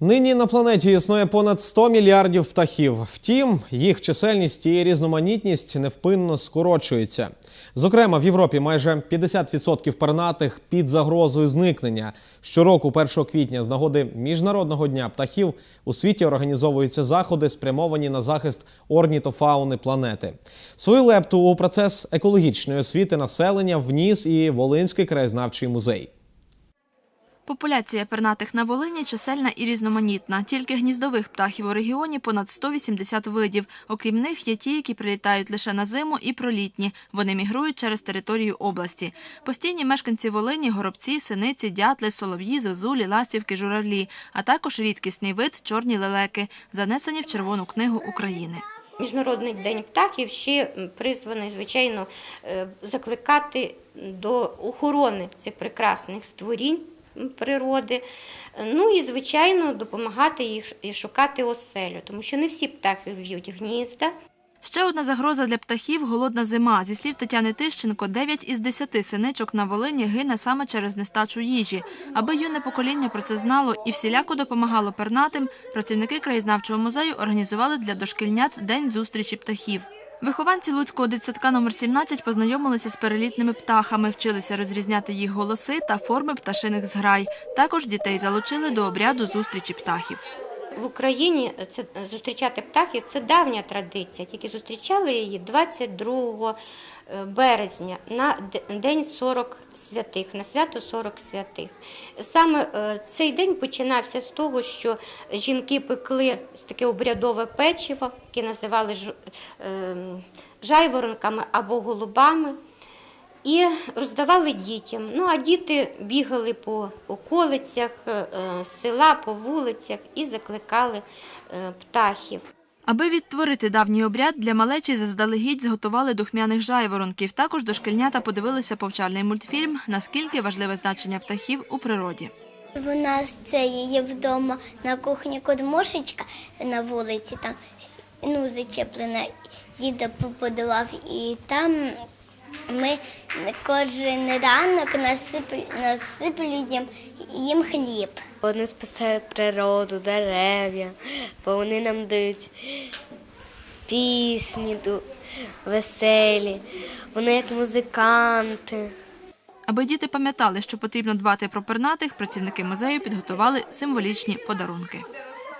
Нині на планеті існує понад 100 мільярдів птахів. Втім, їх чисельність і різноманітність невпинно скорочується. Зокрема, в Європі майже 50% пернатих під загрозою зникнення. Щороку, 1 квітня, з нагоди міжнародного дня птахів у світі організовуються заходи, спрямовані на захист орнітофауни планети. Свою лепту у процес екологічної освіти населення вніс і Волинський краєзнавчий музей. Популяція пернатих на Волині чисельна і різноманітна. Тільки гніздових птахів у регіоні понад 180 видів. Окрім них є ті, які прилітають лише на зиму і пролітні. Вони мігрують через територію області. Постійні мешканці Волині – горобці, синиці, дятли, солов'ї, зозулі, ластівки, журавлі, а також рідкісний вид – чорні лелеки, занесені в Червону книгу України. Міжнародний день птахів ще призваний, звичайно, е, закликати до охорони цих прекрасних створінь природи. Ну і, звичайно, допомагати їх і шукати оселю, тому що не всі птахи в'ють гнізда. Ще одна загроза для птахів – голодна зима. Зі слів Тетяни Тищенко, 9 із 10 синичок на Волині гине саме через нестачу їжі. Аби юне покоління про це знало і всіляко допомагало пернатим, працівники краєзнавчого музею організували для дошкільнят День зустрічі птахів. Вихованці Луцького дитсадка номер 17 познайомилися з перелітними птахами, вчилися розрізняти їх голоси та форми пташиних зграй. Також дітей залучили до обряду зустрічі птахів. В Україні це зустрічати птахів це давня традиція. Тільки зустрічали її 22 березня на день 40 святих, на свято 40 святих. Саме е, цей день починався з того, що жінки пекли таке обрядове печиво, яке називали ем, жайворонками або голубами. І роздавали дітям. Ну а діти бігали по околицях е, е, села, по вулицях і закликали е, птахів. Аби відтворити давній обряд, для малечі заздалегідь зготували духмяних жайворонків. Також дошкільнята подивилися повчальний мультфільм «Наскільки важливе значення птахів у природі». У нас це є вдома на кухні кормушечка на вулиці, там ну, зачеплена, діда подавав, і там ми кожен ранок насип- насиплюємо їм хліб. Вони спасають природу, дерев'я, бо вони нам дають пісні веселі, вони як музиканти. Аби діти пам'ятали, що потрібно дбати про пернатих, працівники музею підготували символічні подарунки.